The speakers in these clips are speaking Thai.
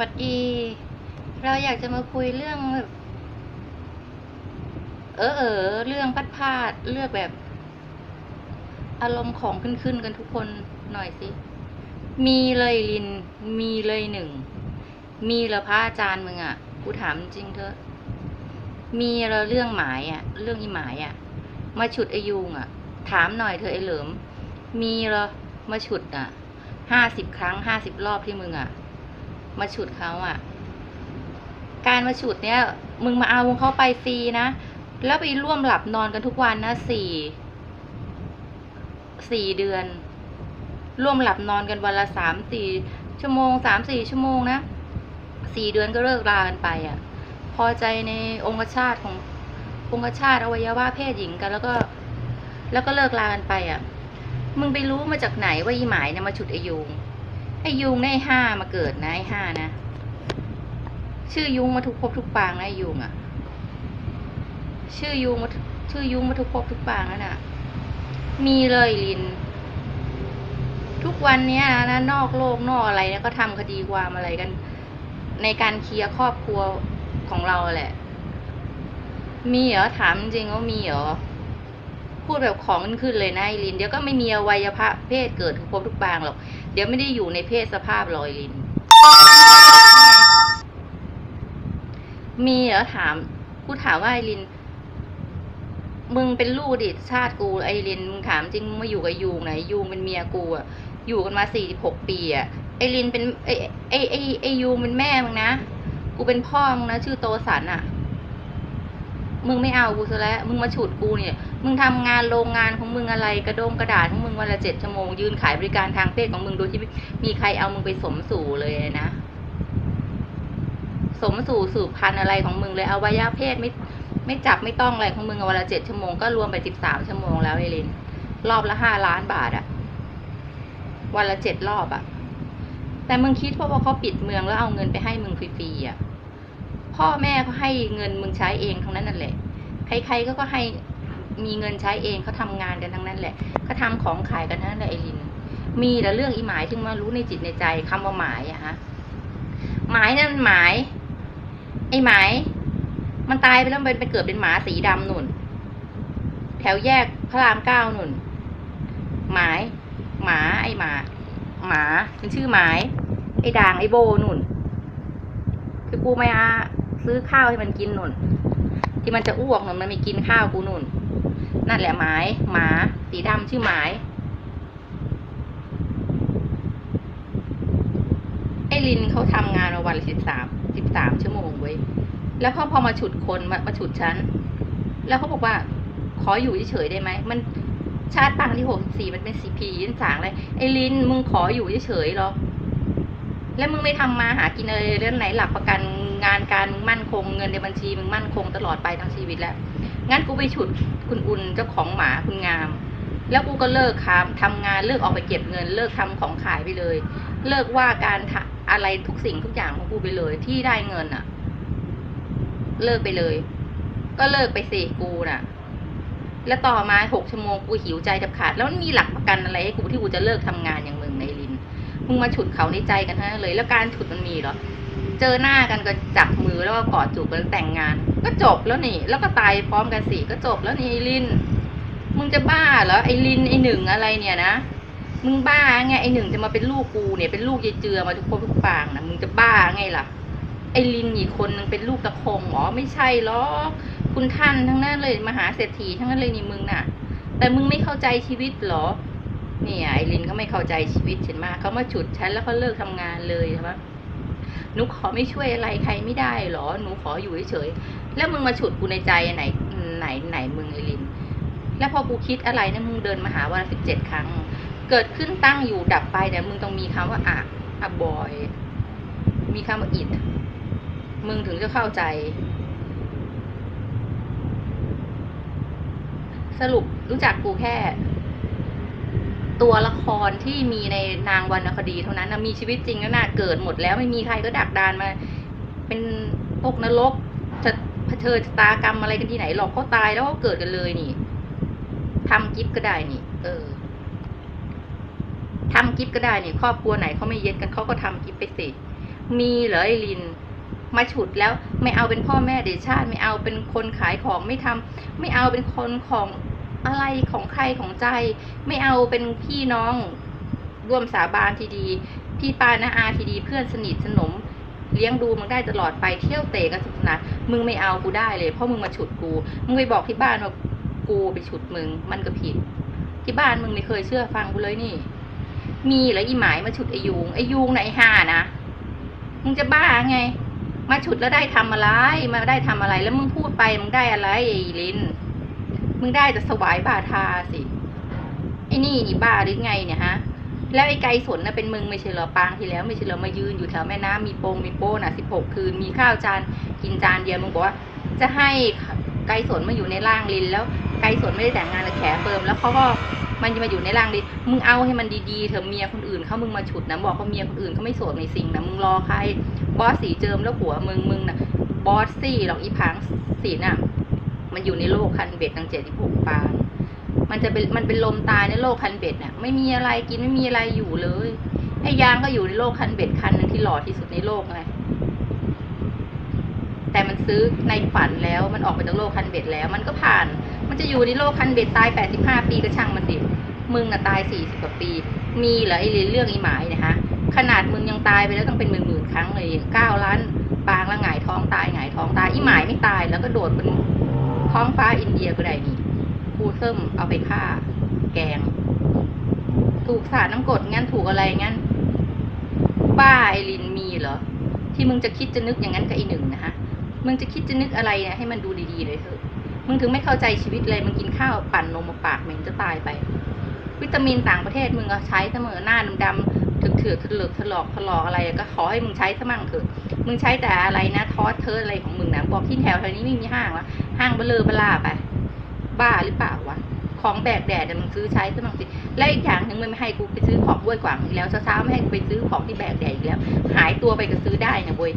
วัดดี เราอยากจะมาคุยเรื่องแบบเออเออเรื่องพัดพาดเลือกแบบ อารมณ์ของขึ้นขึ้นกันทุกคนหน่อยสิ มีเลยลิน มีเลยหนึ่ง มีเหรอพระอาจารย์มึงอะ กูถามจริงเถอะ มีเหรอเรื่องหมายอะ เรื่องอีหมายอะ มาฉุดไอยุงอะ ถามหน่อยเธอไอเหลิม มีเหรอมาฉุดอะห้าสิบครั้งห้าสิบรอบที่มึงอะ มาฉุดเขาอะ การมาฉุดเนี้ยมึงมาเอาเขาไปฟรีนะ แล้วไปร่วมหลับนอนกันทุกวันนะสี่สี่เดือน ร่วมหลับนอนกันวันละสามสี่ชั่วโมงสามสี่ชั่วโมงนะสี่เดือนก็เลิกรากันไปอะ พอใจในองคชาตขององคชาตอวัยวะเพศหญิงกันแล้วก็ แล้วก็เลิกรากันไปอะ มึงไปรู้มาจากไหนว่าอีหมายเนี่ยมาฉุดไอยุง ไอยุงเนี่ยไอห้ามาเกิดนะไอห้านะ ชื่อยุงมาทุกภพทุกปางนะไอยุงอะ ชื่อยุงมาชื่อยุงมาทุกภพทุกปางนั่นน่ะ มีเลยลิน ทุกวันเนี้ยนะนอกโลกนอกอะไรเนี่ยก็ทำคดีความอะไรกัน ในการเคลียร์ครอบครัวของเราแหละ มีเหรอถามจริงว่ามีเหรอ พูดแบบของขึ้นขึ้นเลยนะไอลิน เดี๋ยวก็ไม่มีอวัยวะเพศเกิดทุกภพทุกปางหรอก เดี๋ยวไม่ได้อยู่ในเพศสภาพลอยลิน มีเหรอถาม กูถามว่าไอริน มึงเป็นลูกดิชาติกูไอรินมึงถามจริงมาอยู่กับยูงไหนยูงเป็นเมียกูอะอยู่กันมาสี่สิบหกปีอะไอรินเป็นไอไอไอไอยูงเป็นแม่มึงนะ กูเป็นพ่อมึงนะชื่อโตสันอะ มึงไม่เอากูซะแล้ว มึงมาฉุดกูเนี่ย มึงทำงานโรงงานของมึงอะไรกระโดงกระดาษของมึงวันละเจ็ดชั่วโมงยืนขายบริการทางเพศของมึงโดยที่มีใครเอามึงไปสมสู่เลยนะ สมสู่สืบพันธุ์อะไรของมึงเลยเอาวัยวะเพศไม่ไม่จับไม่ต้องอะไรของมึงวันละเจ็ดชั่วโมงก็รวมไปสิบสามชั่วโมงแล้วเอลิน รอบละห้าล้านบาทอะวันละเจ็ดรอบอะแต่มึงคิดเพราะว่าเขาปิดเมืองแล้วเอาเงินไปให้มึงฟรีๆอะ พ่อแม่เขาให้เงินมึงใช้เองทั้งนั้นนั่นแหละ ใครๆก็ก็ให้มีเงินใช้เองเขาทำงานกันทั้งนั้นแหละเขาทำของขายกันทั้งนั้นแหละไอลิน มีแต่เรื่องอีหมายถึงมารู้ในจิตในใจคำว่าหมายอะฮะหมายนั่นหมาย ไอ้หมาย มันตายไปแล้วมันไปเกิดเป็นหมาสีดำหนุนแถวแยกพระรามเก้าหนุนหมาย หมาไอ้หมา หมาเป็นชื่อหมาย ไอ้ด่างไอ้โบหนุนคือกูไม่อา ซื้อข้าวให้มันกินหนุนที่มันจะอ้วกหนุนมันไม่กินข้าวกูหนุนนั่นแหละหมายหมาสีดำชื่อหมายไอ้ลินเขาทำงานมาวันละสิบสามสิบสามชั่วโมงเว้ยแล้วเขาพอมาฉุดคนมามาฉุดฉันแล้วเขาบอกว่า ขออยู่เฉยๆได้ไหมมันชาติปังที่หกสี่มันเป็นสีพียินสางเลยไอ้ลินมึงขออยู่เฉยๆหรอแล้วมึงไม่ทำมาหากินอะไรเรื่องไหนหลักประกัน งานการมึงมั่นคงเงินในบัญชีมึงมั่นคงตลอดไปทั้งชีวิตแล้ว งั้นกูไปฉุดคุณอุ่นเจ้าของหมาคุณงาม แล้วกูก็เลิกค้าทำงานเลิกออกไปเก็บเงิน เลิกทำของขายไปเลย เลิกว่าการอะไรทุกสิ่งทุกอย่างของกูไปเลย ที่ได้เงินอะเลิกไปเลย ก็เลิกไปสิกูน่ะ แล้วต่อมาหกชั่วโมงกูหิวใจจะขาด แล้วมันมีหลักประกันอะไรให้กูที่กูจะเลิกทำงานอย่างมึงในลินมึงมาฉุดเขาในใจกันทั้งนั้นเลย แล้วการฉุดมันมีเหรอ เจอหน้ากันก็จับมือแล้วก็กอดจูบกันแต่งงาน ก็จบแล้วนี่ แล้วก็ตายพร้อมกันสิก็จบแล้วนี่ไอ้ลินมึงจะบ้าเหรอไอ้ลินไอ้หนึ่งอะไรเนี่ยนะมึงบ้าไงไอ้หนึ่งจะมาเป็นลูกกูเนี่ยเป็นลูกยายเจือมาทุกคนทุกปางนะมึงจะบ้าไงล่ะ ไอ้ลินอีกคนนึงเป็นลูกตะคงเหรอไม่ใช่หรอกคุณท่านทั้งนั้นเลยมหาเศรษฐีทั้งนั้นเลยนี่มึงน่ะ แต่มึงไม่เข้าใจชีวิตเหรอเนี่ยไอ้ลินเขาไม่เข้าใจชีวิตฉันมากเขามาฉุดฉันแล้วเขาเลิกทำงานเลยใช่ปะ หนูขอไม่ช่วยอะไรใครไม่ได้เหรอ หนูขออยู่เฉยๆ แล้วมึงมาฉุดกูในใจไหนไหนไหนมึงไอ้ลิน แล้วพอกูคิดอะไรเนี่ยมึงเดินมาหาวันสิบเจ็ดครั้ง เกิดขึ้นตั้งอยู่ดับไปเนี่ยมึงต้องมีคำว่าอะอะบอย มีคำว่าอิดมึงถึงจะเข้าใจ สรุปรู้จักกูแค่ ตัวละครที่มีในนางวรรณคดีเท่านั้นนะมีชีวิตจริงแล้วนะเกิดหมดแล้วไม่มีใครก็ดักดานมา เป็นตกนรกจะเผชิญชะตากรรมอะไรกันที่ไหนหรอกเขาตายแล้วก็เกิดกันเลยนี่ทำกิฟก็ได้นี่ เออทำกิฟก็ได้นี่ครอบครัวไหนเขาไม่เย็ดกันเขาก็ทำกิฟไปสิมีเหรอไอลินมาฉุดแล้วไม่เอาเป็นพ่อแม่เดชาติ ไม่เอาเป็นคนขายของไม่ทำไม่เอาเป็นคนของ อะไรของใครของใจ ไม่เอาเป็นพี่น้องร่วมสาบานทีดี พี่ปานาอาทีดี เพื่อนสนิทสนม เลี้ยงดูมึงได้ตลอดไปเที่ยวเตะกันสนุกสนานมึงไม่เอากูได้เลยเพราะมึงมาฉุดกู มึงไปบอกที่บ้านว่ากูไปฉุดมึง มันก็ผิด ที่บ้านมึงไม่เคยเชื่อฟังกูเลยนี่ มีเหรออีหมายมาฉุดไอยุงไอยุงไหนะไอห่านะมึงจะบ้าไง มาฉุดแล้วได้ทำอะไร มาได้ทำอะไร แล้วมึงพูดไปมึงได้อะไรไอ้ลิน มึงได้แต่สวายบาทาสิไอ้นี่นี่บ้าหรือไงเนี่ยฮะ แล้วไอ้ไก่สนน่ะเป็นมึงไม่ใช่เหรอปางที่แล้วไม่ใช่เหรอมายืนอยู่แถวแม่น้ำมีโปงมีโป้น่ะสิบหกคืนมีข้าวจานกินจานเดียวมึงบอกว่า จะให้ไก่สนมาอยู่ในร่างลินแล้วไก่สนไม่ได้แต่งงานกับแขเฟิร์มแล้วเขาก็มันจะมาอยู่ในร่างลินมึงเอาให้มันดีๆเถอเมียคนอื่นเขามึงมาฉุดนะบอกว่าเมียคนอื่นเขาไม่โสดในสิ่งนะมึงรอใคร บอสสีเจิมแล้วหัวมึงมึงน่ะบอสซี่หรอกอีพังสีน่ะ มันอยู่ในโลกคันเบ็ดตั้งเจ็ดสิบหกปางมันจะเป็นมันเป็นลมตายในโลกคันเบ็ดเนี่ยไม่มีอะไรกินไม่มีอะไรอยู่เลยไอ้ยางก็อยู่ในโลกคันเบ็ดคันหนึ่งที่หล่อที่สุดในโลกไงแต่มันซื้อในฝันแล้วมันออกไปจากโลกคันเบ็ดแล้ว มันก็ผ่าน มันจะอยู่ในโลกคันเบ็ดตายแปดสิบห้าปีก็ช่างมันสิมึงน่ะตายสี่สิบกว่าปี มีเหรอไอ้เรื่องไอ้หมายเนี่ยฮะขนาดมึงยังตายไปแล้วต้องเป็นหมื่นหมื่นครั้งเลยเก้าล้านปางล้วหงายท้องตายหงายท้องตายอีหมายไม่ตายแล้วก็โดดบน ท้องฟ้าอินเดียก็ได้นี่ครูเซิมเอาไปฆ่า แกง ถูกสาดน้ำกรดงั้นถูกอะไรงั้นบ้าไอรินมีเหรอ ที่มึงจะคิดจะนึกอย่างนั้นกับไอหนึ่งนะฮะ มึงจะคิดจะนึกอะไรนี่ยให้มันดูดีๆเลยเถอะ มึงถึงไม่เข้าใจชีวิตเลย มึงกินข้าวปั่นนมมาปากเหม็นจะตายไป วิตามินต่างประเทศมึงก็ใช้เสมอหน้าดำๆ เถื่อถลอกถลอกถลอกอะไรก็ขอให้มึงใช้ซะมั่งเถอะ มึงใช้แต่อะไรนะทอสเทอร์อะไรของมึงนะบอกที่แถวแถวนี้ไม่มีห้างวะห้างเบลอเบลาไป บ้าหรือเปล่าวะของแบกแดดเนี่ยมึงซื้อใช้ซะมั่งสิและอีกอย่างหนึ่งมึงไม่ให้กูไปซื้อของบ้วยกว่างอีกแล้วเช้าๆไม่ให้กูไปซื้อของที่แบกแดดอีกแล้ว หายตัวไปก็ซื้อได้นะเว้ย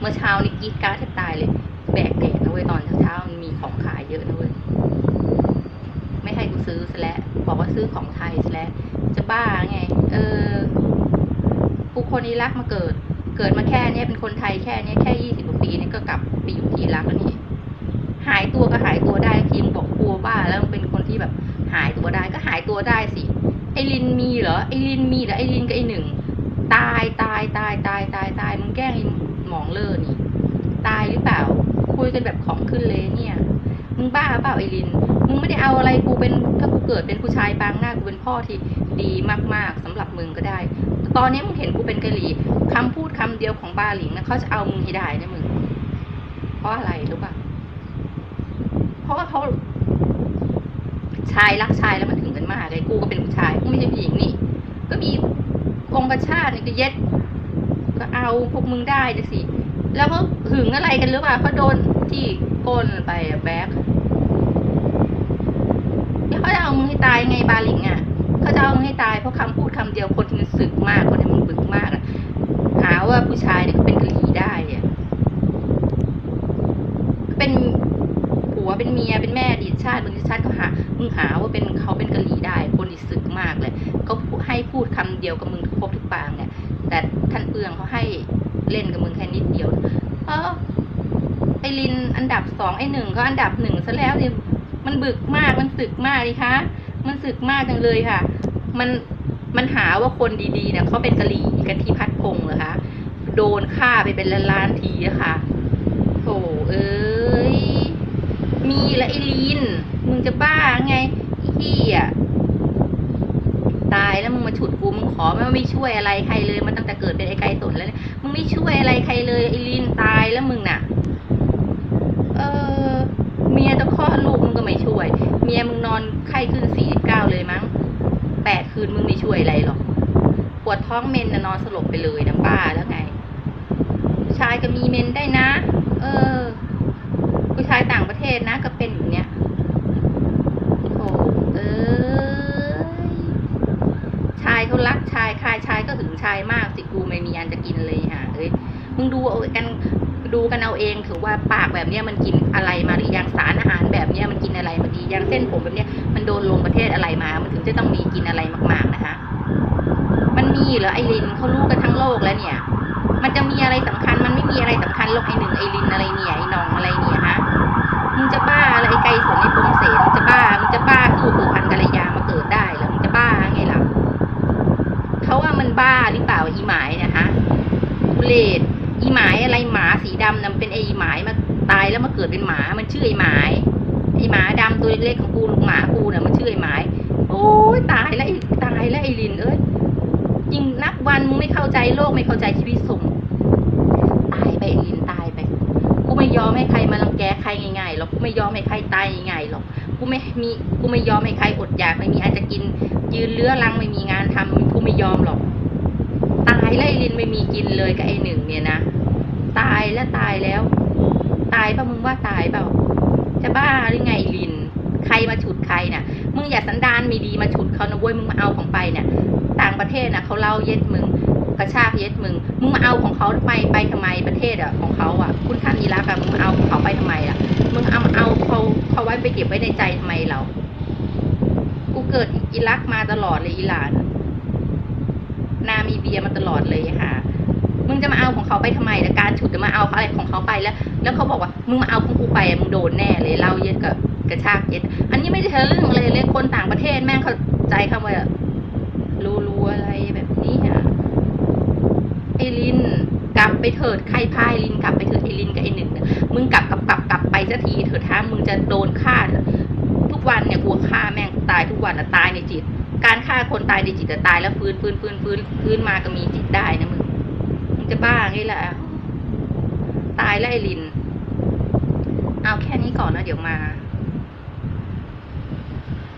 เมื่อเช้านี่กีดการแทบตายเลย แบกแดดนะเว้ยตอนเช้าๆมันมีของขายเยอะนะเว้ยไม่ให้กูซื้อซะแล้วบอกว่าซื้อของไทยซะแล้ว บ้าไง เออ กูคนอิรักมาเกิด เกิดมาแค่เนี้ยเป็นคนไทยแค่เนี้ยแค่ยี่สิบกว่าปีเนี่ยก็กลับไปอยู่ที่อิรักแล้วนี่ หายตัวก็หายตัวได้ทีมบอกกลัวบ้า แล้วมึงเป็นคนที่แบบหายตัวได้ก็หายตัวได้สิ ไอลินมีเหรอ ไอลินมีเหรอไอลินกับไอหนึ่งตายตายตายตายตายตายมึงแกล้งไอหมองเลอนี่ ตายหรือเปล่า คุยกันแบบของขึ้นเลยเนี่ย มึงบ้าเปล่าไอลิน มึงไม่ได้เอาอะไรกูเป็นถ้ากูเกิดเป็นผู้ชายปางหน้ากูเป็นพ่อที่ดีมากๆสำหรับมึงก็ได้ ตอนนี้มึงเห็นกูเป็นกะหรี่คำพูดคำเดียวของบาหลิงนะเขาจะเอามึงให้ได้นะมึงเพราะอะไรรู้ป่ะเพราะว่าเขาชายรักชายแล้วมันถึงกันมากเลยกูก็เป็นผู้ชายกูไม่ใช่ผู้หญิงนี่ ก็มีองค์ประชาตินี่ก็เย็ด ก็เอาพวกมึงได้จะสิ แล้วเขาหึงอะไรกันหรือเปล่าเขาโดนที่ก้นไปแบ็คแล้ว เขาจะเอามึงให้ตายไงบาหลิงอะเขาจะเอามึงให้ตายเพราะคำพูดคำเดียวคนที่มันสึกมากคนที่มันบึกมากอะหาว่าผู้ชายเนี่ยเป็นกะหรี่ได้อะเป็นผัวเป็นเมียเป็นแม่อดีตชาติบนชาติเขาหามึงหาว่าเป็นเขาเป็นกะหรี่ได้ คนที่สึกมากเลยก็ให้พูดคำเดียวกับมึงทุกพบทุกปางเนี่ยแต่ท่านเปืองเขาให้เล่นกับมึงแค่นิดเดียว เออไอรินอันดับสองไอหนึ่งก็อันดับหนึ่งซะแล้วเนี่ย มันบึกมากมันสึกมากเลยคะมันสึกมากจังเลยค่ะ มันมันหาว่าคนดีๆเนี่ยเขาเป็นกะหรี่กันที่พัดพงเหรอคะโดนฆ่าไปเป็นล้านๆทีอะค่ะโถเอ้ยมีละไอลินมึงจะบ้าไงไอ้เฮียตายแล้วมึงมาฉุดกูมึงขอไม่ไม่ช่วยอะไรใครเลย มันตั้งแต่เกิดเป็นไอ้ไก่สนแล้วเนี่ยมึงไม่ช่วยอะไรใครเลยไอลินตายแล้วมึงน่ะ เออ เมียจะคลอดลูกมึงก็ ไม่ช่วย เมียมึงนอนไข้ขึ้นสี่สิบเก้าเลยมั้งแปดคืนมึงไม่ช่วยอะไรหรอกปวดท้องเมนนะนอนสลบไปเลยนะบ้าแล้วไง ผู้ชายก็มีเมนได้นะ เออ ผู้ชายต่างประเทศนะก็เป็นอย่างเนี้ยโอ้เอ้ยชายเขารักชายคายชายก็หึงชายมากสิกูไม่มีอันจะกินเลยฮะเอ้ยมึงดูเอากัน ดูกันเอาเองถือว่าปากแบบนี้มันกินอะไรมาหรือยังสารอาหารแบบนี้มันกินอะไรมาดียังเส้นผมแบบนี้มันโดนลงประเทศอะไรมา มันถึงจะต้องมีกินอะไรมาก ๆนะคะ มันมีเหรอไอรินเขารู้กันทั้งโลกแล้วเนี่ย มันจะมีอะไรสำคัญ มันไม่มีอะไอหนึ่งไอลินอะไร เป็นไอ้หมายมาตายแล้วมาเกิดเป็นหมา มันชื่อไอ้หมายไอ้หมาดำตัวเล็กๆของกูลูกหมากูเนี่ยมันชื่อไอ้หมาย โอ้ยตายแล้วไอ้ตายแล้วไอ้ลินเอ้ยจริงนับวันมึงไม่เข้าใจโลกไม่เข้าใจชีวิตสงตายไปไอ้ลินตายไปกูไม่ยอมให้ใครมารังแกใครง่ายๆหรอกกูไม่ยอมให้ใครตายง่ายๆหรอกกูไม่มีกูไม่ยอมให้ใครอดอยากไม่มีอันจะกิน ยืนเลื้อรังไม่มีงานทำกูไม่ยอมหรอก ตายแล้วไอ้ลินไม่มีกินเลยกับไอ้หนึ่งเนี่ยนะตายแล้วตายแล้ว ตาย ป่ะมึงว่าตายเปล่าจะบ้าหรือไงลิน ใครมาฉุดใครน่ะ มึงอย่าสันดานม่ดีมาฉุดเขานะเว้ยมึงมาเอาของไปเนี่ยต่างประเทศนะเขาเล่าเย็ดมึงกระชากเย็ดมึง มึงมาเอาของเขาไปไปทำไมประเทศอะของเขาอะ คุณท่านอิรักอะมึงมาเอาของเขาไปทำไมอะ มึงเอาเอาเขาเขาไว้ไปเก็บไว้ในใจทำไมเรา กูเกิดอิรักมาตลอดเลยอิหร่าน นามีเบียมาตลอดเลยค่ะ มึงจะมาเอาของเขาไปทำไมแต่การฉุดจะมาเอาอะไรของเขาไปแล้ว แล้วเขาบอกว่ามึงมาเอาของกูไปมึงโดนแน่เลยเล่าเย็ดกับกระชากเย็ด อันนี้ไม่ได้เทะลึ่งเลยเลยคนต่างประเทศแม่งเข้าใจคำว่ารู้รู้อะไรแบบนี้อะไอลินกลับไปเถิดใครพายลินกลับไปเถิดไอลินกับไอหนึ่งมึงกลับกลับกลับกลับไปสักทีเถิดท้ามึงจะโดนฆ่าทุกวันเนี่ยกลัวฆ่าแม่งตายทุกวันอะตายในจิต การฆ่าคนตายในจิตแต่ตายแล้วฟื้นฟื้นฟื้นฟื้นฟื้นมาก็มีจิตได้นะมึงมึงจะบ้าไงล่ะายและไอลิน เอาแค่นี้ก่อนนะเดี๋ยวมา